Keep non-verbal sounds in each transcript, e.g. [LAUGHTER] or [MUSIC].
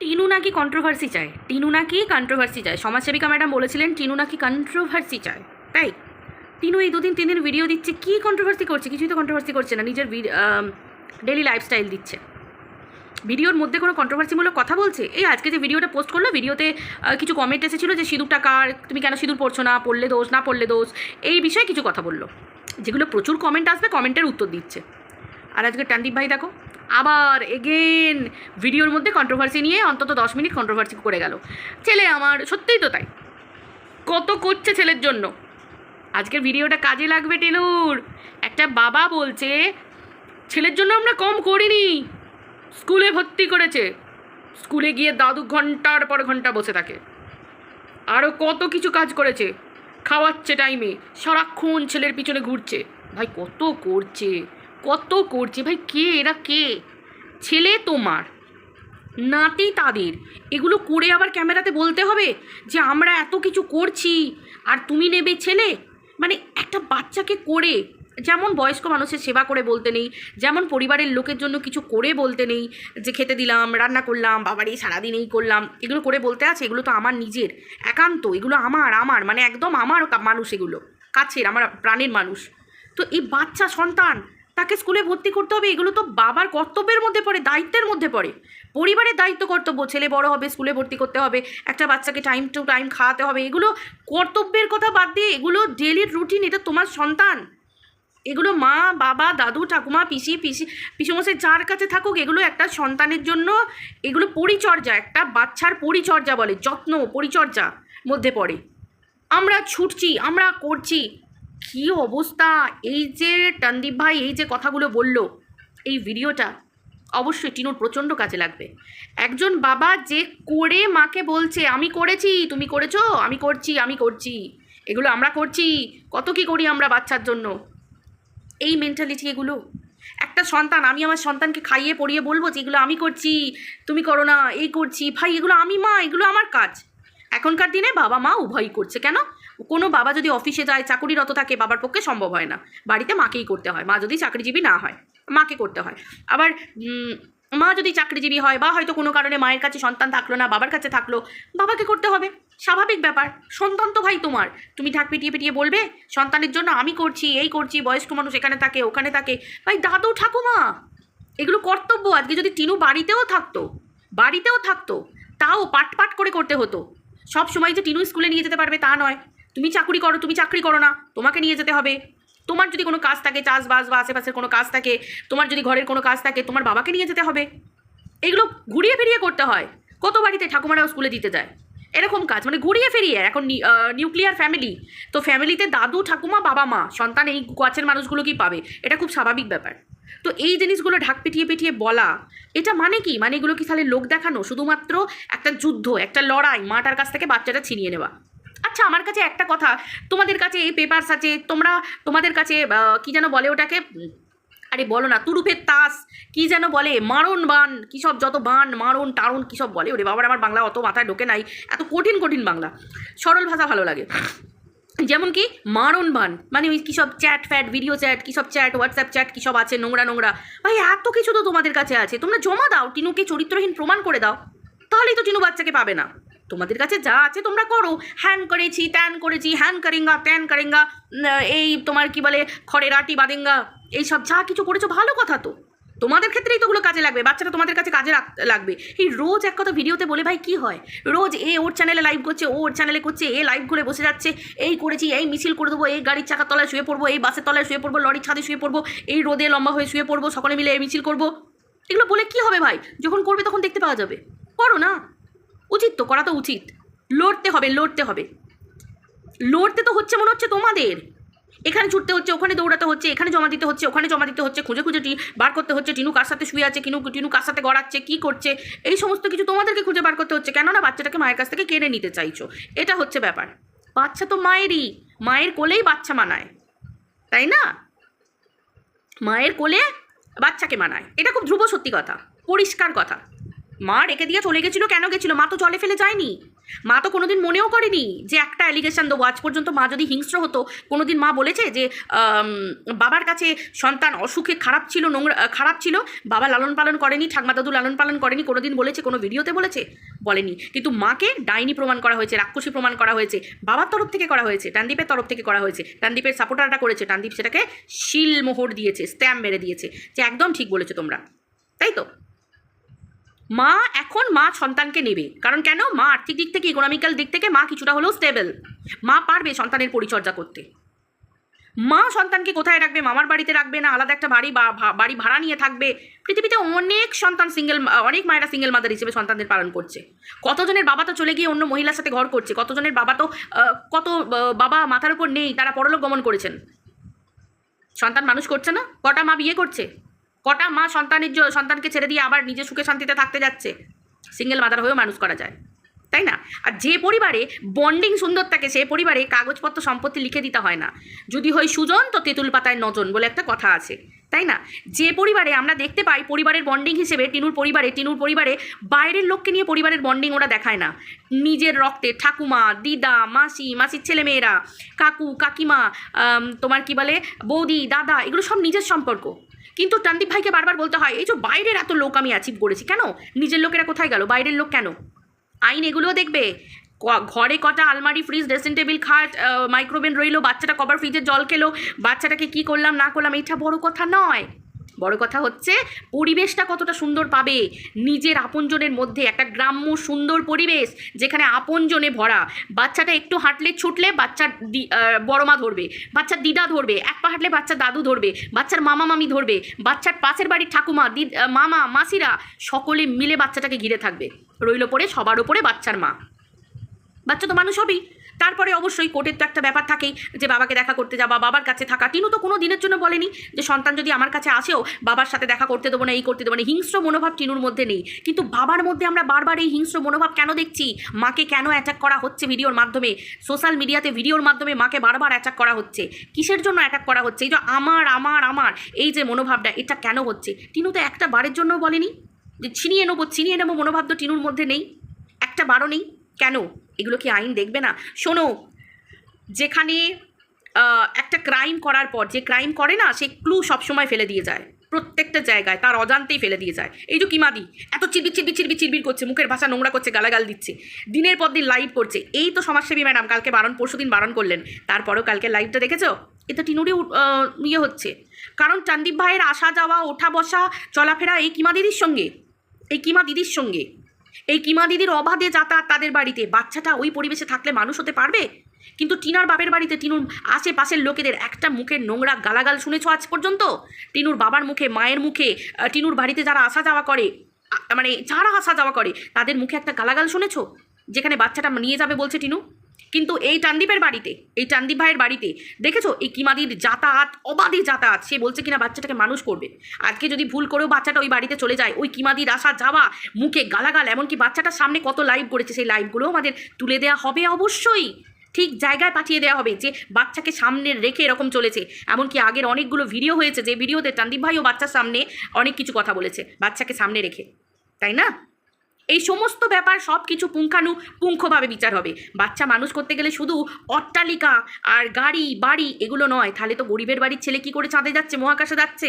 টিনু নাকি কন্ট্রোভার্সি চায়? টিনু নাকি কন্ট্রোভার্সি চায়? সমাজসেবিকা ম্যাডাম বলেছিলেন, টিনু নাকি কন্ট্রোভার্সি চায়। তাই? টিনু এই দুদিন, তিন দিন ভিডিও দিচ্ছে, কী কন্ট্রোভার্সি করছে? কিছুই তো কন্ট্রোভার্সি করছে না, নিজের ডেলি লাইফস্টাইল দিচ্ছে। ভিডিওর মধ্যে কোনো কন্ট্রোভার্সিমূলক কথা বলছে? এই আজকে যে ভিডিওটা পোস্ট করল ভিডিওতে কিছু কমেন্ট এসেছিল যে, সিঁদুরটা কার? তুমি কেন সিঁদুর পড়ছো না? পড়লে দোষ, না পড়লে দোষ? এই বিষয়ে কিছু কথা বলল। যেগুলো প্রচুর কমেন্ট আসবে কমেন্টের উত্তর দিচ্ছে। আর আজকে টানদীপ ভাই দেখো আবার এগেন ভিডিওর মধ্যে কন্ট্রোভার্সি নিয়ে অন্তত দশ মিনিট কন্ট্রোভার্সি করে গেল। ছেলে আমার, সত্যিই তো তাই। কত করছে ছেলের জন্য? আজকের ভিডিওটা কাজে লাগবে টেলুর। একটা বাবা বলছে, ছেলের জন্য আমরা কম করিনি। স্কুলে ভর্তি করেছে। স্কুলে গিয়ে দাদু ঘণ্টার পর ঘণ্টা বসে থাকে। আরও কত কিছু কাজ করেছে। খাওয়াচ্ছে টাইমে সারাক্ষণ ছেলের পিছনে ঘুরছে। ভাই, কত করছে? কত করছে? ভাই, কে এরা কে? ছেলে তোমার। নাতি তাদের। এগুলো করে আবার ক্যামেরাতে বলতে হবে যে, আমরা এত কিছু করছি আর তুমি নেবে ছেলে? মানে একটা বাচ্চাকে করে, যেমন বয়স্ক মানুষের সেবা করে বলতে নেই, যেমন পরিবারের লোকের জন্য কিছু করে বলতে নেই, যে খেতে দিলাম, রান্না করলাম বাবারই সারাদিন এই করলাম, এগুলো করে বলতে আছে, এগুলো তো আমার নিজের, একান্ত, এগুলো আমার আমার মানে একদম আমার মানুষ এগুলো, কাছের, আমার প্রাণের মানুষ। তো এই বাচ্চা সন্তান তাকে স্কুলে ভর্তি করতে হবে, এগুলো তো বাবার কর্তব্যের মধ্যে পড়ে, দায়িত্বের মধ্যে পড়ে। পরিবারের দায়িত্ব কর্তব্য, ছেলে বড় হবে, স্কুলে ভর্তি করতে হবে, একটা বাচ্চাকে টাইম টু টাইম খাওয়াতে হবে, এগুলো কর্তব্যের কথা বাদ দিয়ে এগুলো ডেলির রুটিন এটা তোমার সন্তান। এগুলো মা, বাবা, দাদু, ঠাকুমা, পিসি পিসি, পিসমশাই যার কাছে থাকুক, এগুলো একটা সন্তানের জন্য, এগুলো পরিচর্যা, একটা বাচ্চার পরিচর্যা বলে, যত্ন, পরিচর্যা মধ্যে পড়ে। আমরা ছুটছি, আমরা করছি কী অবস্থা? এই যে টন্দীপ ভাই, এই যে কথাগুলো বলল এই ভিডিওটা, অবশ্যই টিনুর প্রচণ্ড কাজে লাগবে। একজন বাবা যে করে মাকে বলছে, আমি করেছি, তুমি করেছ, আমি করছি আমি করছি, এগুলো আমরা করছি, কত কি করি আমরা বাচ্চার জন্য? এই মেন্টালিটি এগুলো। একটা সন্তান, আমি আমার সন্তানকে খাইয়ে পড়িয়ে বলব যে, এগুলো আমি করছি, তুমি করো না, এই করছি, ভাই, এগুলো আমি মা, এগুলো আমার কাজ। এখনকার দিনে বাবা মা উভয়ই করছে, কেন? কোনো বাবা যদি অফিসে যায়, চাকুরিরত থাকে, বাবার পক্ষে সম্ভব হয় না। বাড়িতে মাকেই করতে হয়। মা যদি চাকরিজীবী না হয়, মাকে করতে হয়। আবার মা যদি চাকরিজীবী হয় বা হয়তো কোনো কারণে মায়ের কাছে সন্তান থাকল না, বাবার কাছে থাকল, বাবাকে করতে হবে। স্বাভাবিক ব্যাপার। সন্তান তো ভাই তোমার। তুমি ঢাক পিটিয়ে পিটিয়ে বলবে, সন্তানের জন্য আমি করছি, এই করছি, বয়স্ক মানুষ এখানে থাকে, ওখানে থাকে। ভাই, দাদু, ঠাকুমা, এগুলো কর্তব্য। আজকে যদি টিনু বাড়িতেও থাকতো বাড়িতেও থাকতো, তাও পাট পাট করে করতে হতো। সব সময় যে টিনু স্কুলে নিয়ে যেতে পারবে তা নয়। তুমি চাকরি করো, তুমি চাকরি করো না, তোমাকে নিয়ে যেতে হবে। তোমার যদি কোনো কাজ থাকে, চাষবাস বা আশেপাশের কোনো কাজ থাকে, তোমার যদি ঘরের কোনো কাজ থাকে, তোমার বাবাকে নিয়ে যেতে হবে। এগুলো ঘুরিয়ে ফিরিয়ে করতে হয়। কত বাড়িতে ঠাকুমারাও স্কুলে দিতে যায়। এরকম কাজ মানে ঘুরিয়ে ফিরিয়ে, এখন নিউক্লিয়ার ফ্যামিলি তো ফ্যামিলিতে দাদু, ঠাকুমা, বাবা, মা, সন্তান, এই কাছের মানুষগুলো কি পাবে? এটা খুব স্বাভাবিক ব্যাপার। তো এই জিনিসগুলো ঢাক পিটিয়ে পিটিয়ে বলা, এটা মানে কি? মানে এগুলো কি তাহলে লোক দেখানো? শুধুমাত্র একটা যুদ্ধ, একটা লড়াই, মাটার কাছ থেকে বাচ্চাটা ছিনিয়ে নেওয়া। আচ্ছা আমার কাছে একটা কথা। তোমাদের কাছে এই পেপারস আছে, তোমরা তোমাদের কাছে কি যেন বলে ওটাকে? আরে বলো না, তুরুপের তাস, কি যেন বলে? মারণ বান কী সব যত বান মারণ, টারণ, কী সব বলে? ওরে বাবার, আমার বাংলা অত মাথায় ঢোকে নাই। এত কঠিন কঠিন বাংলা। সরল ভাষা ভালো লাগে। যেমন কি, মারণ বান মানে ওই কী সব চ্যাট ফ্যাট ভিডিও চ্যাট কী সব চ্যাট হোয়াটসঅ্যাপ চ্যাট কী সব আছে, নোংরা নোংরা। ভাই, এত কিছু তো তোমাদের কাছে আছে। তোমরা জমা দাও, টিনুকে চরিত্রহীন প্রমাণ করে দাও। তাহলেই তো টিনু বাচ্চাকে পাবে না। তোমাদের কাছে যা আছে তোমরা করো। হ্যান করেছি, ত্যান করেছি, হ্যান করেঙ্গা, ত্যান করেঙ্গা এই তোমার কি বলে, খড়ের আটি, বাদেঙ্গা এইসব যা কিছু করেছ, ভালো কথা তো। তোমাদের ক্ষেত্রেই তো ওগুলো কাজে লাগবে বাচ্চাটা তোমাদের কাছে কাজে লাগবে। এই রোজ এক কথা ভিডিওতে বলে ভাই কি হয়? রোজ এ ওর চ্যানেলে লাইভ করছে, ও ওর চ্যানেলে করছে, এ লাইভ করে বসে যাচ্ছে, এই করেছি, এই মিছিল করে দেবো, এই গাড়ির চাকার তলায় শুয়ে পড়ব, এই বাসের তলায় শুয়ে পড়ব, লরির ছাদে শুয়ে পড়ব, এই রোদে লম্বা হয়ে শুয়ে পড়ব, সকলে মিলে এই মিছিল করব। এগুলো বলে কি হবে ভাই? যখন করবে তখন দেখতে পাওয়া যাবে। করো না। উচিত তো, করা তো উচিত। লড়তে হবে লড়তে হবে। লড়তে তো হচ্ছে, মনে হচ্ছে তোমাদের। এখানে ছুটতে হচ্ছে, ওখানে দৌড়াতে হচ্ছে, এখানে জমা দিতে হচ্ছে, ওখানে জমা দিতে হচ্ছে, খুঁজে খুঁজে বার করতে হচ্ছে, টিনু কার সাথে শুয়ে আছে টিনু টিনু কার সাথে গড়াচ্ছে, কী করছে, এই সমস্ত কিছু তোমাদেরকে খুঁজে বার করতে হচ্ছে। কেননা বাচ্চাটাকে মায়ের কাছ থেকে কেড়ে নিতে চাইছো। এটা হচ্ছে ব্যাপার। বাচ্চা তো মায়েরই, মায়ের কোলেই বাচ্চা মানায়। তাই না? মায়ের কোলে বাচ্চাকে মানায়। এটা খুব ধ্রুব সত্যি কথা, পরিষ্কার কথা। মা রেখে দিয়ে চলে গেছিল, কেন গেছিল? মা তো জলে ফেলে যায়নি। মা তো কোনোদিন মনেও করেনি যে একটা অ্যালিগেশন দেবো। আজ পর্যন্ত মা যদি হিংস্র হতো, কোনোদিন মা বলেছে যে বাবার কাছে সন্তান অসুখে খারাপ ছিল, নোংরা খারাপ ছিল, বাবা লালন পালন করেনি, ঠাকমা দাদু লালন পালন করেনি, কোনোদিন বলেছে, কোনো ভিডিওতে বলেছে? বলেনি। কিন্তু মাকে ডাইনি প্রমাণ করা হয়েছে, রাক্ষসী প্রমাণ করা হয়েছে, বাবার তরফ থেকে করা হয়েছে, টানদীপের তরফ থেকে করা হয়েছে, টানদীপের সাপোর্টারটা করেছে, টানদীপ সেটাকে শিল মোহর দিয়েছে স্ট্যাম্প মেরে দিয়েছে, যে একদম ঠিক বলেছ তোমরা। তাই তো? মা এখন মা সন্তানকে নেবে। কারণ কেন? মা আর্থিক দিক থেকে ইকোনমিক্যাল দিক থেকে মা কিছুটা হলেও স্টেবল মা পারবে সন্তানের পরিচর্যা করতে। মা সন্তানকে কোথায় রাখবে? মামার বাড়িতে রাখবে না? আলাদা একটা বাড়ি বাড়ি ভাড়া নিয়ে থাকবে? পৃথিবীতে অনেক সন্তান সিঙ্গেল অনেক মায়েরা সিঙ্গেল মাদার হিসেবে সন্তানদের পালন করছে। কতজনের বাবা তো চলে গিয়ে অন্য মহিলার সাথে ঘর করছে? কতজনের বাবা তো কত বাবা মাথার উপর নেই, তারা পরলোক গমন করেছেন। সন্তান মানুষ করছে না? কটা মা বিয়ে করছে? কটা মা সন্তানের সন্তানকে ছেড়ে দিয়ে আবার নিজে সুখে শান্তিতে থাকতে যাচ্ছে? সিঙ্গেল মাদার হয়েও মানুষ করা যায়। তাই না? আর যে পরিবারে বন্ডিং সুন্দর থাকে সে পরিবারে কাগজপত্র সম্পত্তি লিখে দিতে হয় না। যদি হয় সুজন, তো তেঁতুল পাতায় নজন বলে একটা কথা আছে। তাই না? যে পরিবারে আমরা দেখতে পাই পরিবারের বন্ডিং হিসেবে, টিনুর পরিবারে টিনুর পরিবারে বাইরের লোককে নিয়ে পরিবারের বন্ডিং ওরা দেখায় না। নিজের রক্তে ঠাকুমা, দিদা, মাসি, মাসির ছেলেমেয়েরা, কাকু, কাকিমা তোমার কি বলে, বৌদি, দাদা, এগুলো সব নিজের সম্পর্ক। কিন্তু টান্দিপ ভাইকে বারবার বলতে হয়, এই যে বাইরের এত লোক আমি অ্যাচিভ করেছি, কেন? নিজের লোকেরা কোথায় গেল? বাইরের লোক কেন? আইন এগুলোও দেখবে। ঘরে কটা আলমারি ফ্রিজ ড্রেসিং টেবিল খাট মাইক্রোওভেন রইল, বাচ্চাটা কবার ফ্রিজের জল খেলো, বাচ্চাটাকে কি করলাম, না করলাম এটা বড় কথা নয়। বড় কথা হচ্ছে, পরিবেশটা কতটা সুন্দর পাবে। নিজের আপনজনের মধ্যে একটা গ্রাম্য সুন্দর পরিবেশ, যেখানে আপনজনে ভরা। বাচ্চাটা একটু হাঁটলে ছুটলে বাচ্চার বড় মা ধরবে। বাচ্চার দিদা ধরবে। এক পা হাঁটলে বাচ্চার দাদু ধরবে। বাচ্চার মামা মামি ধরবে। বাচ্চার পাশের বাড়ির ঠাকুমা দিদ মামা, মাসিরা সকলে মিলে বাচ্চাটাকে ঘিরে থাকবে। রইল পরে সবার ওপরে বাচ্চার মা। বাচ্চা তো মানুষ হবেই। তারপরে অবশ্যই কোর্টের তো একটা ব্যাপার থাকেই যে বাবাকে দেখা করতে যাওয়া, বাবার কাছে থাকা। টিনু তো কোনো দিনের জন্য বলেনি যে সন্তান যদি আমার কাছে আসেও বাবার সাথে দেখা করতে দেবো না, এই করতে দেবো না। হিংস্র মনোভাব টিনুর মধ্যে নেই। কিন্তু বাবার মধ্যে আমরা বারবার এই হিংস্র মনোভাব কেন দেখছি? মাকে কেন অ্যাটাক করা হচ্ছে ভিডিওর মাধ্যমে? সোশ্যাল মিডিয়াতে ভিডিওর মাধ্যমে মাকে বারবার অ্যাটাক করা হচ্ছে। কিসের জন্য অ্যাটাক করা হচ্ছে? এই যে আমার আমার আমার, এই যে মনোভাবটা, এটা কেন হচ্ছে? টিনু তো একটা বারের জন্য বলেনি যে ছিনিয়ে নেব ছিনিয়ে নেব মনোভাব তো টিনুর মধ্যে নেই। একটা বারও নেই। কেন? এগুলো কি আইন দেখবে না? শোনো যেখানে একটা ক্রাইম করার পর যে ক্রাইম করে না সে ক্লু সবসময় ফেলে দিয়ে যায়। প্রত্যেকটা জায়গায় তার অজান্তেই ফেলে দিয়ে যায়। এই যে কিমাদি এত চিরবির চিরবির চিরবির চিরবির করছে মুখের ভাষা নোংরা করছে গালাগাল দিচ্ছে। দিনের পর দিন লাইভ করছে। এই তো সমাজসেবী ম্যাডাম কালকে বারণ পরশু দিন বারণ করলেন। তারপরেও কালকে লাইভটা দেখেছ? এটা আহ, ইয়ে হচ্ছে। কারণ চান্দীপ ভাইয়ের আসা যাওয়া ওঠা বসা চলাফেরা এই কিমা দিদির সঙ্গে। এই কিমা দিদির সঙ্গে। এই কিমা দিদির অবাধে যাতায়াত তাদের বাড়িতে। বাচ্চাটা ওই পরিবেশে থাকলে মানুষ হতে পারবে? কিন্তু টিনার বাপের বাড়িতে টিনুর আশেপাশের লোকেদের একটা মুখের নোংরা গালাগাল শুনেছ আজ পর্যন্ত? টিনুর বাবার মুখে, মায়ের মুখে টিনুর বাড়িতে যারা আসা যাওয়া করে মানে যারা আসা যাওয়া করে, তাদের মুখে একটা গালাগাল শুনেছ? যেখানে বাচ্চাটা নিয়ে যাবে বলছে টিনু? কিন্তু এই টান্দিপের বাড়িতে, এই টান্দিপ ভাইয়ের বাড়িতে দেখেছ? এই কিমাদির যাতায়াত, অবাধে যাতায়াত, সে বলছে কিনা বাচ্চাটাকে মানুষ করবে। আজকে যদি ভুল করেও বাচ্চাটা ওই বাড়িতে চলে যায়, ওই কিমাদির আসা যাওয়া, মুখে গালাগাল, এমনকি বাচ্চাটার সামনে কত লাইভ করেছে, সেই লাইভগুলোও আমাদের তুলে দেওয়া হবে অবশ্যই। ঠিক জায়গায় পাঠিয়ে দেওয়া হবে যে বাচ্চাকে সামনে রেখে এরকম চলেছে। এমনকি আগের অনেকগুলো ভিডিও হয়েছে যে ভিডিওতে টান্দিপ ভাইও বাচ্চার সামনে অনেক কিছু কথা বলেছে, বাচ্চাকে সামনে রেখে। তাই না? এই সমস্ত ব্যাপার সব কিছু পুঙ্খানু পুঙ্খভাবে বিচার হবে। বাচ্চা মানুষ করতে গেলে শুধু অট্টালিকা আর গাড়ি, বাড়ি এগুলো নয়। তাহলে তো গরিবের বাড়ির ছেলে কি করে চাঁদে যাচ্ছে, মহাকাশে যাচ্ছে?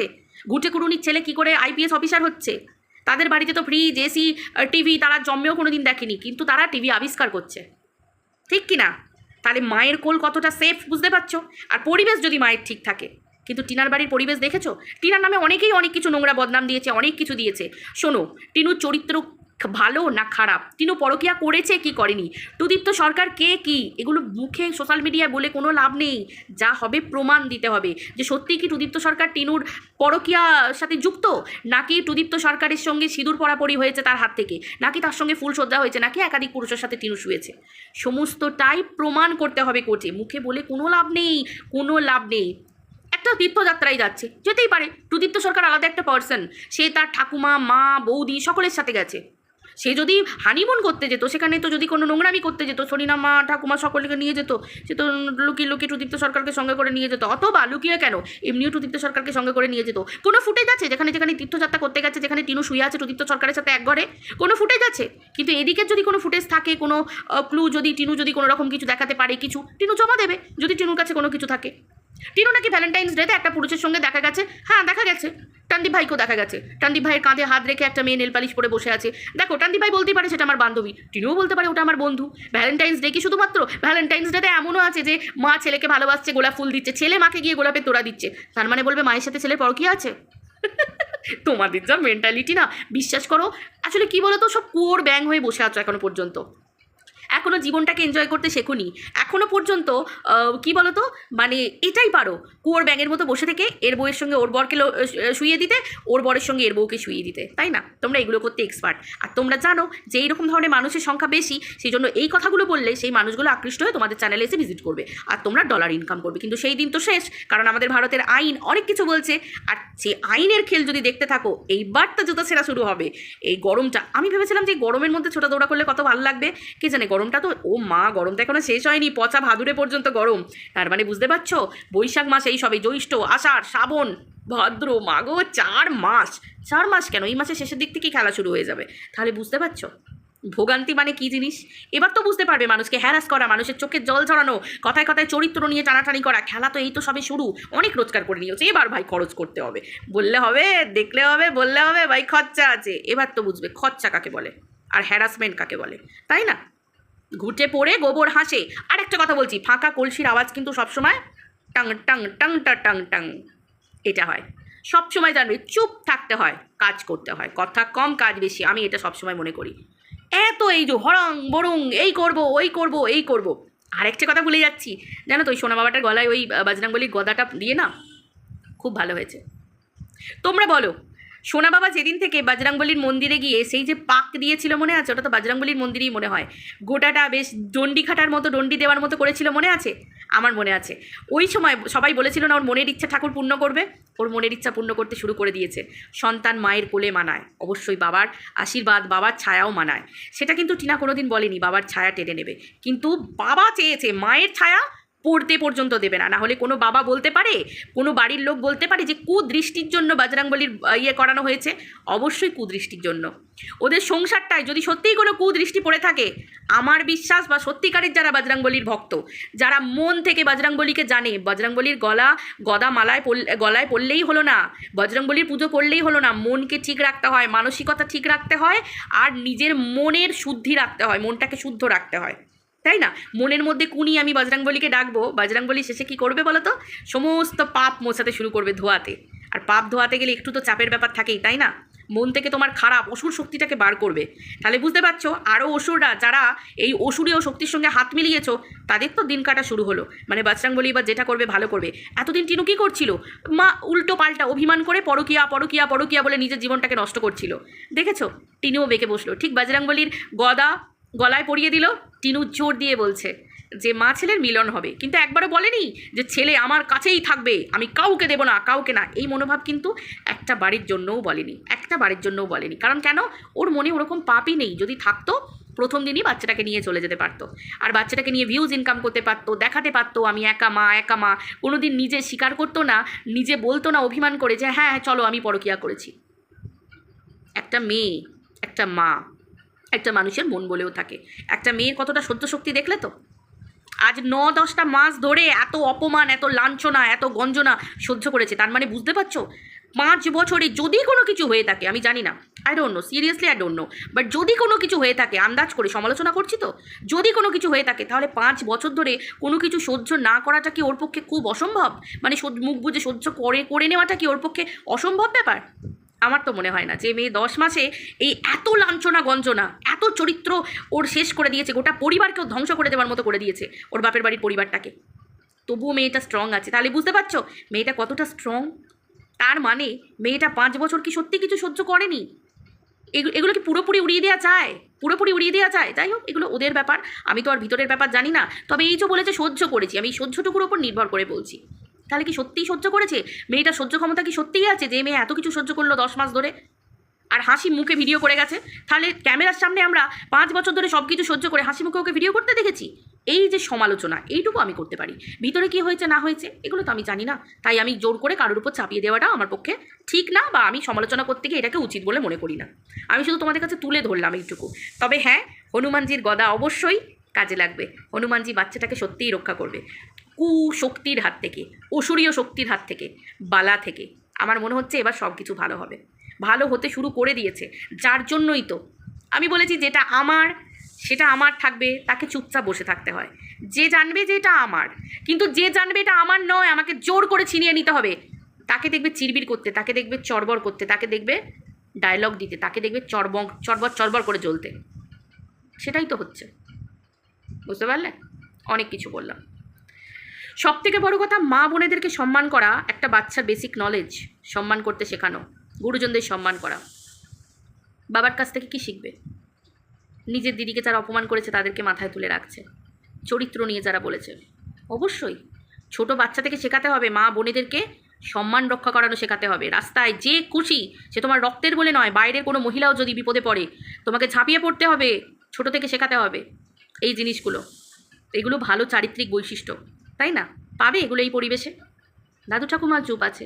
ঘুটে কুড়ুনির ছেলে কি করে আইপিএস অফিসার হচ্ছে? তাদের বাড়িতে তো ফ্রিজ এসি টিভি তারা জন্মেও কোনো দিন দেখেনি, কিন্তু তারা টিভি আবিষ্কার করছে। ঠিক কি না তাহলে মায়ের কোল কতটা সেফ বুঝতে পারছ? আর পরিবেশ যদি মায়ের ঠিক থাকে। কিন্তু টিনার বাড়ির পরিবেশ দেখেছ? টিনার নামে অনেকেই অনেক কিছু নোংরা বদনাম দিয়েছে, অনেক কিছু দিয়েছে। শোনো, টিনুর চরিত্র ভালো না খারাপ? টিনু পরকিয়া করেছে, কি করেনি? টুদীপ্ত সরকার কে, কি? এগুলো মুখে সোশ্যাল মিডিয়ায় বলে কোনো লাভ নেই। যা হবে প্রমাণ দিতে হবে। যে সত্যিই কি টুদীপ্ত সরকার টিনুর পরকিয়ার সাথে যুক্ত? নাকি টুদীপ্ত সরকারের সঙ্গে সিঁদুর পরাপরি হয়েছে তার হাত থেকে? নাকি তার সঙ্গে ফুল সজ্জা হয়েছে? নাকি একাধিক পুরুষের সাথে টিনু শুয়েছে? সমস্তটাই প্রমাণ করতে হবে কোর্টে। মুখে বলে কোনো লাভ নেই, কোনো লাভ নেই। একটা তীর্থযাত্রায় যাচ্ছে। যেতেই পারে। টুদীপ্ত সরকার আলাদা একটা পার্সন সে তার ঠাকুমা, মা, বৌদি সকলের সাথে গেছে। সে যদি হানিমুন করতে যেত, সেখানে তো যদি কোনো নোংরামি করতে যেত সরিনা মা, ঠাকুমা সকলকে নিয়ে যেত, সে তো লুকিয়ে লুকিয়ে টুদীপ্ত সরকারকে সঙ্গে করে নিয়ে যেত, অথবা লুকিয়ে কেন? এমনিও টুদীপ্ত সরকারকে সঙ্গে করে নিয়ে যেত। কোনো ফুটেজ আছে? যেখানে যেখানে তীর্থযাত্রা করতে গেছে, যেখানে টিনু শুয়ে আছে টুদীপ্ত সরকারের সাথে এক ঘরে? কোনো ফুটেজ আছে? কিন্তু এদিকে যদি কোনো ফুটেজ থাকে, কোনো ক্লু যদি, টিনু যদি কোনো রকম কিছু দেখাতে পারে, কিছু, টিনু জমা দেবে, যদি টিনুর কাছে কোনো কিছু থাকে। টিনু নাকি ভ্যালেন্টাইন্স ডেতে একটা পুরুষের সঙ্গে দেখা গেছে? হ্যাঁ দেখা গেছে। টান্দি ভাইকেও দেখা গেছে। টান্দি ভাইয়ের কাঁধে হাত রেখে একটা মেয়ে নেল পালিশ পরে বসে আছে। দেখো টান্দি ভাই বলতেই পারে সেটা আমার বান্ধবী। টিনুও বলতে পারে ওটা আমার বন্ধু। ভ্যালেন্টাইন্স ডে কি শুধুমাত্র? ভ্যালেন্টাইন্স ডেতে এমনও আছে যে, মা ছেলেকে ভালোবাসছে, গোলাপ ফুল দিচ্ছে, ছেলে মাকে গিয়ে গোলাপের তোড়া দিচ্ছে। তার মানে বলবে মায়ের সাথে ছেলের কি আছে? [LAUGHS] তোমাদের যা মেন্টালিটি না, বিশ্বাস করো। আসলে কি বলো তো সব কুয়োর ব্যাং হয়ে বসে আছো এখনও পর্যন্ত। এখনও জীবনটাকে এনজয় করতে শেখোনি। এখনও পর্যন্ত কি বলো তো মানে এটাই পারো, কুয়োর ব্যাঙের মতো বসে থেকে এর বউয়ের সঙ্গে ওর বরকে শুইয়ে দিতে, ওর বরের সঙ্গে এর বউকে শুইয়ে দিতে, তাই না? তোমরা এগুলো করতে এক্সপার্ট আর তোমরা জানো যে এইরকম ধরনের মানুষের সংখ্যা বেশি, সেই জন্য এই কথাগুলো বললে সেই মানুষগুলো আকৃষ্ট হয়ে তোমাদের চ্যানেলে এসে ভিজিট করবে। আর তোমরা ডলার ইনকাম করবে। কিন্তু সেই দিন তো শেষ, কারণ আমাদের ভারতের আইন অনেক কিছু বলছে। আর যে আইনের খেল যদি দেখতে থাকো এইবার তো জুতো ছেঁড়া শুরু হবে, এই গরমটা, আমি ভেবেছিলাম যে গরমের মধ্যে ছোটা দৌড়া করলে কত ভালো লাগবে, কে জানে গরমটা তো, ও মা, গরমটা এখনও শেষ হয়নি, পচা ভাদুরে পর্যন্ত গরম। তার মানে বুঝতে পারছ? বৈশাখ মাস এই সবে জ্যৈষ্ঠ, আষাঢ়, শ্রাবণ, ভদ্র মাগো চার মাস। চার মাস কেন? এই মাসের শেষের দিক থেকেই খেলা শুরু হয়ে যাবে। তাহলে বুঝতে পারছ? ভোগান্তি মানে কি জিনিস? এবার তো বুঝতে পারবে মানুষকে হ্যারাস করা, মানুষের চোখে জল ছড়ানো, কথায় কথায় চরিত্র নিয়ে টানাটানি করা। খেলা তো এই তো সবে শুরু, অনেক রোজগার করে নিয়েছে। এবার ভাই খরচ করতে হবে। বললে হবে, দেখলে হবে, বললে হবে, ভাই খরচা আছে। এবার তো বুঝবে খরচা কাকে বলে? আর হ্যারাসমেন্ট কাকে বলে? তাই না? ঘুটে পড়ে গোবর হাসে। আর একটা কথা বলছি, ফাঁকা কলসির আওয়াজ কিন্তু সবসময় টাং টাং টাং, টা, টাং টাং, এটা হয়। সবসময় জানবে, চুপ থাকতে হয়, কাজ করতে হয়। কথা কম, কাজ বেশি, আমি এটা সবসময় মনে করি। এত এই যে হরং, বরং, এই করব, ওই করব, এই করব। আরেকটা কথা ভুলে যাচ্ছি, জানো তো, ওই সোনা বাবাটার গলায় ওই বাজরাঙ্গলির গদাটা দিয়ে না, খুব ভালো হয়েছে। তোমরা বলো সোনা বাবা যেদিন থেকে বাজরাঙ্গলির মন্দিরে গিয়ে সেই যে পাক দিয়েছিল মনে আছে, ওটা তো বাজরাঙ্গলির মন্দিরেই মনে হয়, গোটাটা বেশ ডন্ডি খাটার মতো ডন্ডি দেওয়ার মতো করেছিল মনে আছে? আমার মনে আছে। ওই সময় সবাই বলেছিল না, ওর মনের ইচ্ছা ঠাকুর পূর্ণ করবে, ওর মনের ইচ্ছা পূর্ণ করতে শুরু করে দিয়েছে। সন্তান মায়ের কোলে মানায়, অবশ্যই বাবার আশীর্বাদ, বাবার ছায়াও মানায়। সেটা কিন্তু টিনা কোনোদিন বলেনি, বাবার ছায়া টেনে নেবে। কিন্তু বাবা চেয়েছে, মায়ের ছায়া পড়তে পর্যন্ত দেবে না। না হলে কোনো বাবা বলতে পারে, কোনো বাড়ির লোক বলতে পারে যে, কুদৃষ্টির জন্য বাজরাঙ্গলির ইয়ে করানো হয়েছে। অবশ্যই কুদৃষ্টির জন্য। ওদের সংসারটায় যদি সত্যিই কোনো কুদৃষ্টি পড়ে থাকে, আমার বিশ্বাস বা সত্যিকারের যারা বাজরাঙ্গলির ভক্ত, যারা মন থেকে বজরংবলীকে জানে বজরংবলীর গলা, গদা মালায় গলায় পড়লেই হলো না বজরংবলীর পুজো করলেই হলো না, মনকে ঠিক রাখতে হয়, মানসিকতা ঠিক রাখতে হয়, আর নিজের মনের শুদ্ধি রাখতে হয়, মনটাকে শুদ্ধ রাখতে হয়। তাই না? মনের মধ্যে কুনি আমি বজরংবলীকে ডাকবো। বজরংবলী শেষে কি করবে বলো তো? সমস্ত পাপ মোছাতে শুরু করবে ধোয়াতে। আর পাপ ধোয়াতে গেলে একটু তো চাপের ব্যাপার থাকেই, তাই না? মন থেকে তোমার খারাপ, অসুর শক্তিটাকে বার করবে। তাহলে বুঝতে পারছ আরও অসুররা যারা এই অসুরীয় শক্তির সঙ্গে হাত মিলিয়েছো, তাদের তো দিন কাটা শুরু হলো। মানে বজরংবলী বা যেটা করবে, ভালো করবে। এতদিন টিনু কী করছিল? মা উল্টো পাল্টা অভিমান করে পরকিয়া পরকিয়া পরকিয়া বলে নিজের জীবনটাকে নষ্ট করছিল। দেখেছ? টিনুও বেঁকে বসল। ঠিক বজরংবলীর গদা গলায় পরিয়ে দিল। টিনু জোর দিয়ে বলছে যে, মা ছেলের মিলন হবে। কিন্তু একবারও বলেনি যে, ছেলে আমার কাছেই থাকবে। আমি কাউকে দেবো না, কাউকে না। এই মনোভাব কিন্তু একটা বাড়ির জন্যও বলেনি, একটা বাড়ির জন্যও বলেনি। কারণ কেন? ওর মনে ওরকম পাপই নেই। যদি থাকতো, প্রথম দিনই বাচ্চাটাকে নিয়ে চলে যেতে পারতো। আর বাচ্চাটাকে নিয়ে ভিউজ ইনকাম করতে পারতো, দেখাতে পারতো, আমি একা মা একা মা। কোনোদিন নিজে স্বীকার করতো না, নিজে বলতো না, অভিমান করে যে হ্যাঁ চলো, আমি পরকিয়া করেছি। একটা মেয়ে, একটা মা একটা মানুষের মন বলেও থাকে। একটা মেয়ের কতটা সহ্য শক্তি দেখলে তো? আজ ন দশটা মাস ধরে এত অপমান, এত লাঞ্ছনা, এত গঞ্জনা সহ্য করেছে। তার মানে বুঝতে পারছ? পাঁচ বছরে যদি কোনো কিছু হয়ে থাকে, আমি জানি না। I don't know seriously I don't know but যদি কোনো কিছু হয়ে থাকে, আন্দাজ করে সমালোচনা করছি তো? যদি কোনো কিছু হয়ে থাকে, তাহলে পাঁচ বছর ধরে কোনো কিছু সহ্য না করাটা কি ওর পক্ষে খুব অসম্ভব? মানে মুখ বুঝে সহ্য করে করে নেওয়াটা কি ওর পক্ষে অসম্ভব ব্যাপার? আমার তো মনে হয় না যে মেয়ে দশ মাসে এই এত লাঞ্ছনা গঞ্জনা, এত চরিত্র ওর শেষ করে দিয়েছে, গোটা পরিবারকেও ধ্বংস করে দেওয়ার মতো করে দিয়েছে ওর বাপের বাড়ির পরিবারটাকে। তবুও মেয়েটা স্ট্রং আছে। তাহলে বুঝতে পারছ? মেয়েটা কতটা স্ট্রং তার মানে মেয়েটা পাঁচ বছর কি সত্যি কিছু সহ্য করেনি? এগুলো এগুলো কি পুরোপুরি উড়িয়ে দেওয়া যায়? পুরোপুরি উড়িয়ে দেওয়া যায়? যাই হোক, এগুলো ওদের ব্যাপার। আমি তো আর ভিতরের ব্যাপার জানি না। তবে এই যে বলেছে সহ্য করেছি। আমি সহ্যটুকুর ওপর নির্ভর করে বলছি। তাহলে কি সত্যিই সহ্য করেছে? মেয়েটা সহ্য ক্ষমতা কি সত্যিই আছে? যে মেয়ে এত কিছু সহ্য করল দশ মাস ধরে। আর হাসি মুখে ভিডিও করে গেছে। তাহলে ক্যামেরার সামনে আমরা পাঁচ বছর ধরে সব কিছু সহ্য করে হাসি মুখে ওকে ভিডিও করতে দেখেছি? এই যে সমালোচনা, এইটুকু আমি করতে পারি। ভিতরে কি হয়েছে, না হয়েছে, এগুলো তো আমি জানি না। তাই আমি জোর করে কারোর উপর চাপিয়ে দেওয়াটা আমার পক্ষে ঠিক না বা আমি সমালোচনা করতে গিয়ে এটাকে উচিত বলে মনে করি না। আমি শুধু তোমাদের কাছে তুলে ধরলাম এইটুকু। তবে হ্যাঁ হনুমানজির গদা অবশ্যই কাজে লাগবে। হনুমানজি বাচ্চাটাকে সত্যিই রক্ষা করবে। কুশক্তির হাত থেকে, অসুরীয় শক্তির হাত থেকে, বালা থেকে। আমার মনে হচ্ছে এবার সব কিছু ভালো হবে। ভালো হতে শুরু করে দিয়েছে, যার জন্যই তো। আমি বলেছি যেটা আমার, সেটা আমার থাকবে, তাকে চুপচাপ বসে থাকতে হয়। যে জানবে যে এটা আমার, কিন্তু যে জানবে এটা আমার নয়, আমাকে জোর করে ছিনিয়ে নিতে হবে। তাকে দেখবে চিরবির করতে, তাকে দেখবে চরবর করতে, তাকে দেখবে ডায়লগ দিতে, তাকে দেখবে চরবং চরবর চরবর করে জ্বলতে। সেটাই তো হচ্ছে। বুঝতে পারলে? অনেক কিছু বললাম। সব থেকে বড় কথা, মা বোনেদেরকে সম্মান করা একটা বাচ্চার বেসিক নলেজ সম্মান করতে শেখানো, গুরুজনদের সম্মান করা। বাবার কাছ থেকে কি শিখবে? নিজের দিদিকে যারা অপমান করেছে, তাদেরকে মাথায় তুলে রাখছে। চরিত্র নিয়ে যারা বলেছে। অবশ্যই, ছোট বাচ্চা থেকে শেখাতে হবে, মা বোনেদেরকে সম্মান রক্ষা করানো শেখাতে হবে। রাস্তায় যে খুশি, সে তোমার রক্তের বলে নয়, বাইরের কোনো মহিলাও যদি বিপদে পড়ে, তোমাকে ঝাঁপিয়ে পড়তে হবে, ছোট থেকে শেখাতে হবে। এই জিনিসগুলো, এগুলো ভালো চারিত্রিক বৈশিষ্ট্য। তাই না? পাবে এগুলো এই পরিবেশে? দাদু ঠাকুমার চুপ আছে,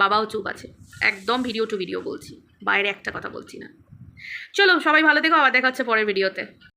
বাবাও চুপ আছে। একদম ভিডিও টু ভিডিও বলছি, বাইরে একটা কথা বলছি না। চলো সবাই ভালো থেকো, আবার দেখা হচ্ছে পরের ভিডিওতে